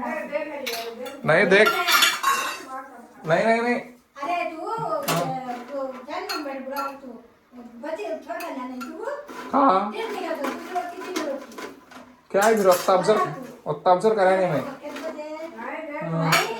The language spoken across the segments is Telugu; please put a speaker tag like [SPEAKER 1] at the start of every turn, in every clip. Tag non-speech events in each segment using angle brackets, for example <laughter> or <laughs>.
[SPEAKER 1] नहीं देख
[SPEAKER 2] नहीं देख। नहीं नहीं
[SPEAKER 1] अरे तू तू छोटा
[SPEAKER 2] हाँ।
[SPEAKER 1] तू। तू।
[SPEAKER 2] क्या है ज़रूरत अफसर ऑब्ज़र्व
[SPEAKER 1] कराने
[SPEAKER 2] में नहीं
[SPEAKER 1] नहीं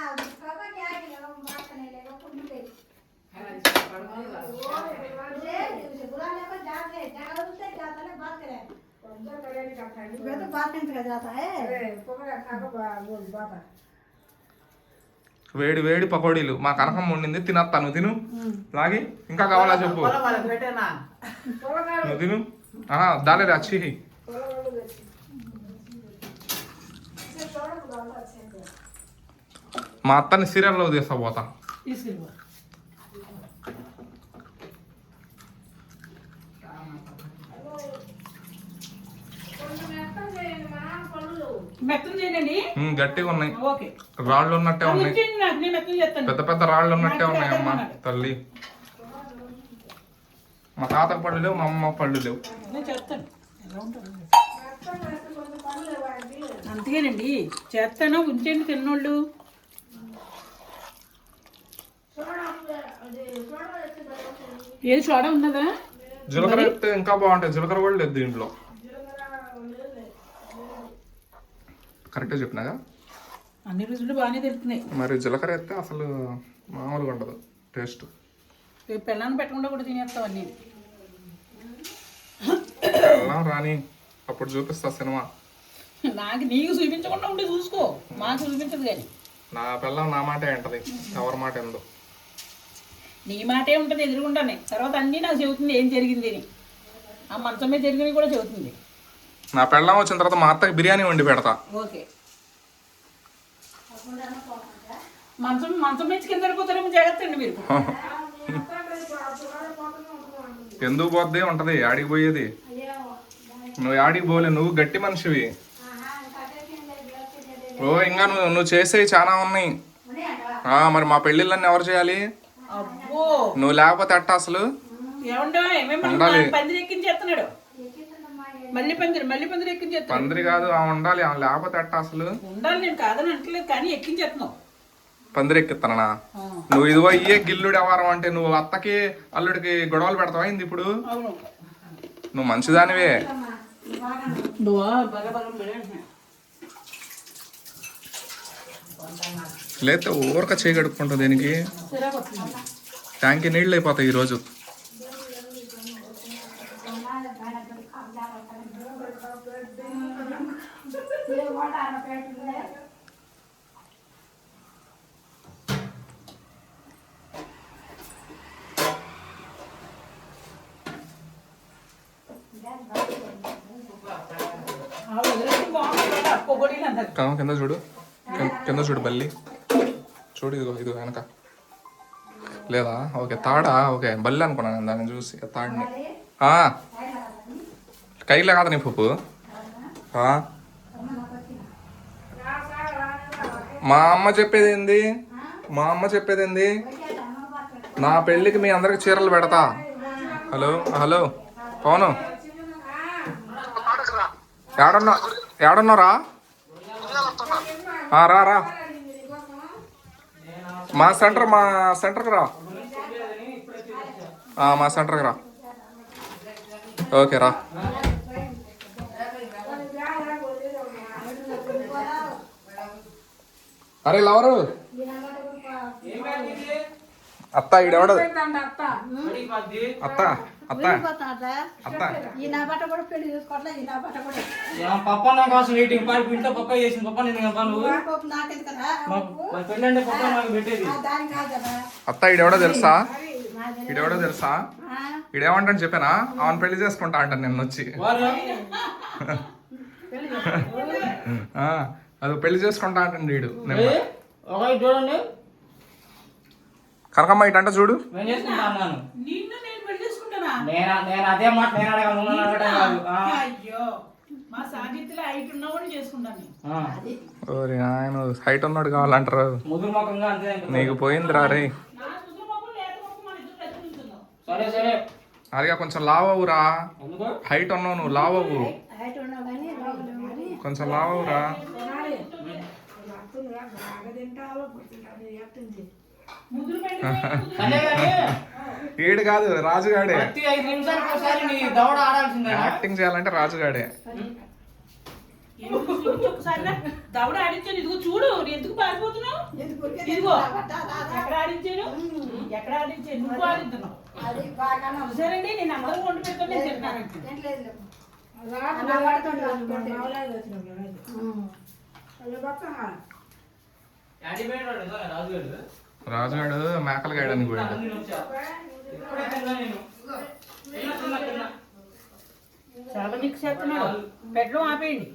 [SPEAKER 1] मैं तो बात नहीं कर जाता है
[SPEAKER 2] వేడి వేడి పకోడీలు మా కనకమ్మ వండింది తినత్తాను తిను లాగి ఇంకా కావాలా చెప్పు
[SPEAKER 3] बोला वाला बेटे ना
[SPEAKER 2] నువ్వు తిను ఆహా దాలేదు అచ్చి మా అత్తని సీరియల్లో తీస్తా పోతా గట్టిగా ఉన్నాయి. రాళ్ళు ఉన్నట్టే ఉన్నాయి. పెద్ద పెద్ద రాళ్ళు ఉన్నట్టే ఉన్నాయి అమ్మ తల్లి. మా తాత పళ్ళు లేవు మా అమ్మ పళ్ళు లేవు.
[SPEAKER 4] అంతేనండి. చేస్తాను ఉంచండి తిన్నోళ్ళు. ఏది సోడా ఉన్నదా?
[SPEAKER 2] జీలకర్ర ఇంకా బాగుంటాయి. జీలకర్ర కూడా లేదు దీంట్లో. కరెక్టే చెప్పినాగా?
[SPEAKER 4] అన్ని రుచులు బాగానే తెలుస్తున్నాయి.
[SPEAKER 2] మరి జీలకర్ర ఎత్తే అసలు మామూలుగా ఉండదు టేస్ట్.
[SPEAKER 4] పెళ్ళాన్ని పెట్టకుండా కూడా తినేస్తాం అన్ని?
[SPEAKER 2] వెళ్ళాం రాని అప్పుడు చూపిస్తా సినిమా.
[SPEAKER 4] నాకు నీకు చూపించకుండా ఉండి చూసుకో మాకు చూపించదు కానీ.
[SPEAKER 2] నా పిల్లం నా మాటే అంటది ఎవరి మాట ఎందు.
[SPEAKER 4] నీ మాటే ఉంటుంది ఎదురుకుంటానే తర్వాత అన్నీ నాకు చెబుతుంది ఏం జరిగింది అని. ఆ మంచం మీద జరిగినవి కూడా చెబుతుంది.
[SPEAKER 2] నా పెళ్ళం వచ్చిన తర్వాత మా అత్తకి బిర్యానీ వండి పెడతా.
[SPEAKER 4] ఓకే. మంచం మంచం మీద కింద పడిపోతారేమో జాగ్రత్త అండి మీరు.
[SPEAKER 2] ఎందుకు పోద్ది? ఉంటది. ఆడికి పోయేది? నువ్వు ఆడికి పోలే. నువ్వు గట్టి మనిషివి. ఓ ఇంకా నువ్వు నువ్వు చేసేవి చాలా ఉన్నాయి. మరి మా పెళ్ళిళ్ళని ఎవరు చేయాలి? నువ్వు లేకపోతే అట్ట అసలు? ఉండాలి.
[SPEAKER 4] పందిరి ఎక్కించేస్తున్నాడు మళ్ళీ పందిరి మళ్ళీ పందిరి ఎక్కించేస్తున్నాడు
[SPEAKER 2] పందిరి కాదు ఆ ఉండాలి ఆ లేకపోతే అట్ట అసలు?
[SPEAKER 4] ఉండాలి నేను కాదని అంటలేదు కానీ ఎక్కించేస్తున్నావు.
[SPEAKER 2] పందిరి ఎక్కిస్తానా నువ్వు ఇదిగో ఇయ్యే గిల్లుడు వ్యవహారం అంటే నువ్వు అత్తకి అల్లుడికి గొడవలు పెడతావా ఏంది ఇప్పుడు? నువ్వు మంచిదానివే. లేకపోతే ఊరక చేయగడుక్కుంటా దీనికి? ట్యాంక్ నీళ్ళు అయిపోతాయి ఈరోజు.
[SPEAKER 4] బాగుంది కదా,
[SPEAKER 2] చూడు. కింద చూడు బల్లి. చూడు ఇదిగో ఇదిగో వెనక. లేదా? ఓకే తాడా? ఓకే బల్లి అనుకున్నాను నేను దాన్ని చూసి. తాడిని. ఆ. కైలో కాదు నీ పప్పు. మా అమ్మ చెప్పేది ఏంది? మా అమ్మ చెప్పేది ఏంది? నా పెళ్ళికి మీ అందరికి చీరలు పెడతా. Hello hello. పవను. ఏడన్నా ఏడన్నారా రా రా. మా సెంటర్ మా సెంటర్కి రా. మా సెంటర్కి రా. ఓకే రా. అరే లవరు. అత్త ఈడెవడ
[SPEAKER 4] అత్త.
[SPEAKER 2] అత్త అత్త.
[SPEAKER 1] వెళ్ళిపోతాడా?
[SPEAKER 2] అత్త.
[SPEAKER 1] ఈ నా బట్ట కూడా పెళ్ళి చేసుకోవట్లే ఈ నా బట్ట కూడా.
[SPEAKER 5] యా, పప్ప నా కోసం ఇంట్లో పప్ప చేసింది. పప్ప నేను కదా నువ్వు?
[SPEAKER 1] నాకు
[SPEAKER 5] అంటే పప్ప నాకు పెట్టేది.
[SPEAKER 2] అత్త ఈడెవడో తెలుసా? ఈడెవడో తెలుసా?
[SPEAKER 1] ఆ,
[SPEAKER 2] ఈడేమంటాను చెప్పానా? అవును పెళ్ళి చేసుకుంటా అంటాను నిన్న వచ్చి. అది పెళ్ళి చేసుకుంటా అంటాను వీడు
[SPEAKER 5] చూడండి.
[SPEAKER 2] కనకమ్మ చూడు.
[SPEAKER 5] నేను. ఆ.
[SPEAKER 2] ఓరి ఆయన హైట్ ఉన్నాడు కావాలంటారు. నీకు పోయింది రా. అదిగా కొంచెం లావ్ అవ్వురా
[SPEAKER 5] ఎందుకు?
[SPEAKER 2] హైట్ ఉన్నావు నువ్వు లావ్ అవ్వు కొంచెం లావ్ అవ్వురా <laughs> ఈడు కాదు రాజుగాడే. యాక్టింగ్ చేయాలంటే రాజుగాడే.
[SPEAKER 4] దవడ ఆడించాను. ఇదిగో చూడు నేను ఎందుకు పారిపోతున్నావు? ఇదిగో. ఎక్కడ ఆడించాను? ఎక్కడ ఆడించాను? నువ్వు ఆడించున్నావు. సరేండి నేను అందరూ వండి
[SPEAKER 2] రాజుగాడు మేకలు గాయడానికి పోయాడు.
[SPEAKER 4] చాలా చేస్తున్నాడు. పెట్టడం ఆపేయండి.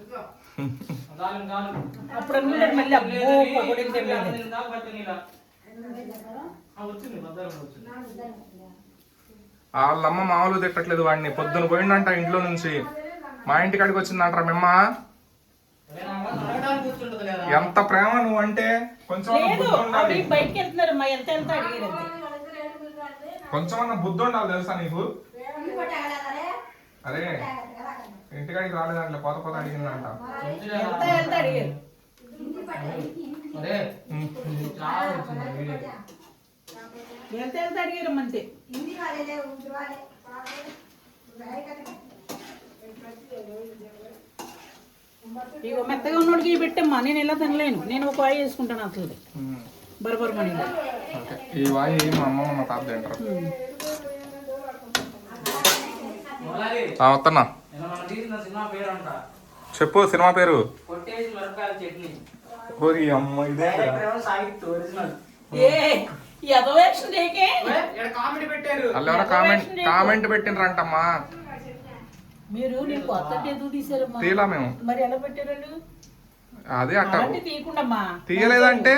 [SPEAKER 4] <laughs> అప్పుడు అనుకుంటారు మళ్ళీ అబ్బో
[SPEAKER 2] వాళ్ళమ్మ మామూలు తిట్టట్లేదు వాడిని. పొద్దున పోయిండంట ఇంట్లో నుంచి. మా ఇంటి కాడికి వచ్చిందంటారా మిమ్మ
[SPEAKER 5] నేను అమ్మ అడగడానికి కూర్చుంటది లేదా
[SPEAKER 2] ఎంత ప్రేమ నువ్వు అంటే కొంచెం
[SPEAKER 4] బయటికి వెళ్తున్నారు ఎంత ఎంత.
[SPEAKER 2] కొంచెం బుద్ధి ఉండాలి తెలుసా నీకు? అరే ఇంటికాడికి రాలేదంటే పోత పోత అడిగిందంట.
[SPEAKER 4] ఎంత ఎంత అడిగారు ఇగో మెత్తగా ఉన్నోడికి పెట్టమ్మా నేను ఇలా తినలేను. నేను ఒక వాయి వేసుకుంటాను అసలు. బరబర్ మనీ.
[SPEAKER 2] ఈ వాయి మా అమ్మ మా తాత తింటారు. వస్తున్నా చెప్పు సినిమా పేరు? ఓరి అమ్మ ఇదే
[SPEAKER 5] పెట్టారు.
[SPEAKER 2] ఎవరో కామెంట్ కామెంట్ పెట్టినరంటమ్మా
[SPEAKER 4] మీరు కొత్త ఎందుకు తీసారమ్మా
[SPEAKER 2] తీలా మేము.
[SPEAKER 4] మరి ఎలా పెట్టారండి
[SPEAKER 2] అదే అట్ట
[SPEAKER 4] అలాంటి
[SPEAKER 2] తీయలేదంటే?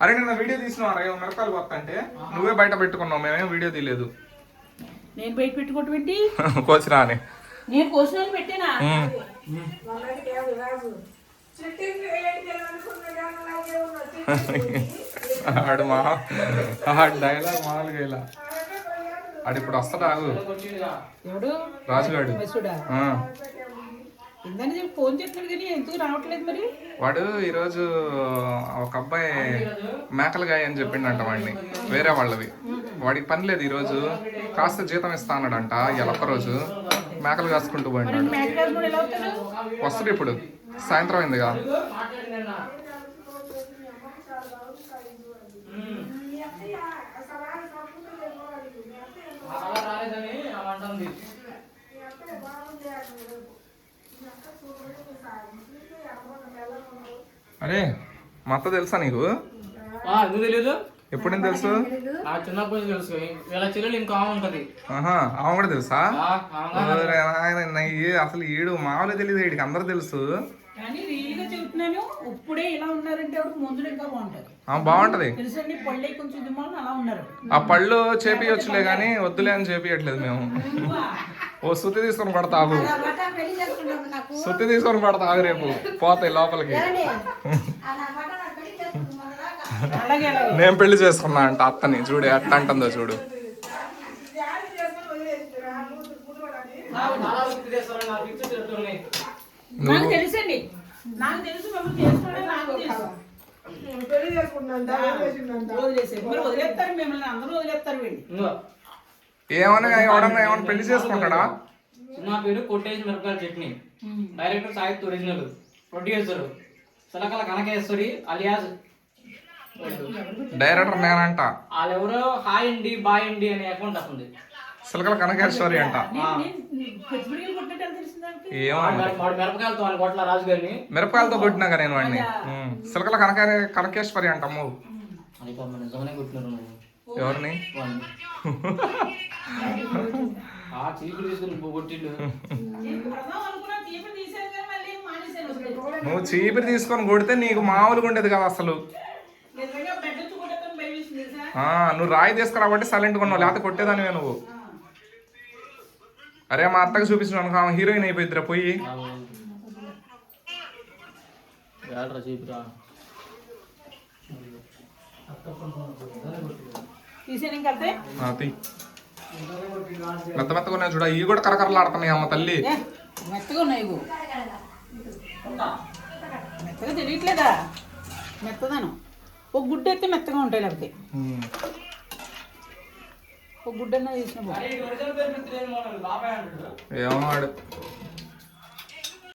[SPEAKER 2] అరే నిన్న వీడియో తీసినావు అరే మిరపకాయలు కొత్త అంటే నువ్వే బయట పెట్టుకున్నావు మేమేం వీడియో తీయలేదు.
[SPEAKER 4] నేను బయట పెట్టుకోవటం ఏంటి? <laughs>
[SPEAKER 2] కోసినా అని.
[SPEAKER 4] నేను కోసిన పెట్టానా. <laughs>
[SPEAKER 2] ఆడు మా ఆడు డైలాగ్ మామూలుగా ఇలా. ఆడు ఇప్పుడు వస్తాడు? ఆగు.
[SPEAKER 4] ఎవడు?
[SPEAKER 2] రాజుగాడు.
[SPEAKER 4] ఇందని ఫోన్ చేస్తున్నాడు కానీ ఎందుకు రావట్లేదు మరి?
[SPEAKER 2] వాడు ఈరోజు ఒక అబ్బాయి మేకలుగాయ అని చెప్పిండంట వాడిని. వేరే వాళ్ళవి. వాడికి పని లేదు ఈరోజు. కాస్త జీతం ఇస్తా అన్నాడంట ఇలా రోజు. మేకలు కాసుకుంటూ పోయినాడు. వస్తాడు ఇప్పుడు. సాయంత్రం అయిందిగా
[SPEAKER 5] మాట్లాడి నిన్న ఉమ్. అలా రాలేదని అంటుంది
[SPEAKER 2] అరే మా అత్త తెలుసా నీకు?
[SPEAKER 5] ఎందుకు తెలియదు
[SPEAKER 2] ఎప్పుడు తెలుసు?
[SPEAKER 5] నా చిన్నప్పటి నుంచి తెలుసు. వీళ్ళ చెల్లెలు ఇంకా ఆమె ఉంటది.
[SPEAKER 2] ఆహా ఆమె కూడా తెలుసా? అసలు ఈడు మామూలు తెలియదు వీడికి అందరూ తెలుసు.
[SPEAKER 4] చెబుతున్నాను ఇప్పుడే ఇలా ఉన్నారంటే అప్పుడు ముందు ఇంకా బాగుంటది.
[SPEAKER 2] బాగుంటది.
[SPEAKER 4] తెలుసండి పళ్ళే కొంచెం దిమ్మాలని అలా ఉన్నారు.
[SPEAKER 2] ఆ పళ్ళు చేపియొచ్చులే కానీ వద్దులే అని చేపియట్లేదు మేము. ఓ సుత్తి తీసుకొని పడతా ఆగు. సుత్తి తీసుకొని పడతా ఆగు రేపు. పోతాయి లోపలికి. <laughs> నేను పెళ్ళి చేసుకున్నా అంట అత్తని. చూడు ఎట్లా అంటుందో చూడు.
[SPEAKER 4] నాకు తెలుసండి నాకు తెలుసు మిమ్మల్ని చేసుకోవడం నాకు తెలుసు. వదిలేసారు. మరి వదిలేస్తారు మిమ్మల్ని అందరూ వదిలేస్తారు వీళ్ళు
[SPEAKER 5] ఇంకో
[SPEAKER 2] ఏమన్నా ఎవడన్నా ఏమన్నా పెళ్ళి చేసుకుంటాడా?
[SPEAKER 5] సినిమా పేరు కొట్టేసి మిరపకాయల chutney. Director Sahithya original. Producer. Chilakala Kanakeswari alias
[SPEAKER 2] director నేనంట.
[SPEAKER 3] వాళ్ళెవరో హాయ్ అండి బాయ్ అండి అనే అకౌంట్ వస్తుంది
[SPEAKER 2] సిలకల కనకేశ్వరి అంట.
[SPEAKER 3] మిరపకాయలతో వాళ్ళ కొట్ల రాజు గారిని
[SPEAKER 2] మిరపకాయలతో కొట్టినాక నేను వాడిని. సిలకల కనక కనకేశ్వరి అంట అమ్ము. ఎవరిని. నువ్వు చీపిరి తీసుకొని కొడితే నీకు మామూలుగా ఉండేది కదా అసలు. నువ్వు రాయి తీసుకురాబట్టి సైలెంట్ కొన్నావు లేకపోతే కొట్టేదానివే నువ్వు. అరే మా అత్తకి చూపించిన ఆమె హీరోయిన్ అయిపోయిద్దిరా పోయి. మెత్త మెత్తగా ఉన్నాయి చూడ ఇవి కూడా కరకరలాడుతున్నాయి అమ్మ తల్లి.
[SPEAKER 4] మెత్తగా ఉన్నాయి మెత్తగా తెలియట్లేదా? మెత్తదనం. ఒక గుడ్డ అయితే మెత్తగా ఉంటాయి లేకపోతే. ఒక గుడ్డన్నా తీసిన
[SPEAKER 2] ఏమో వాడు.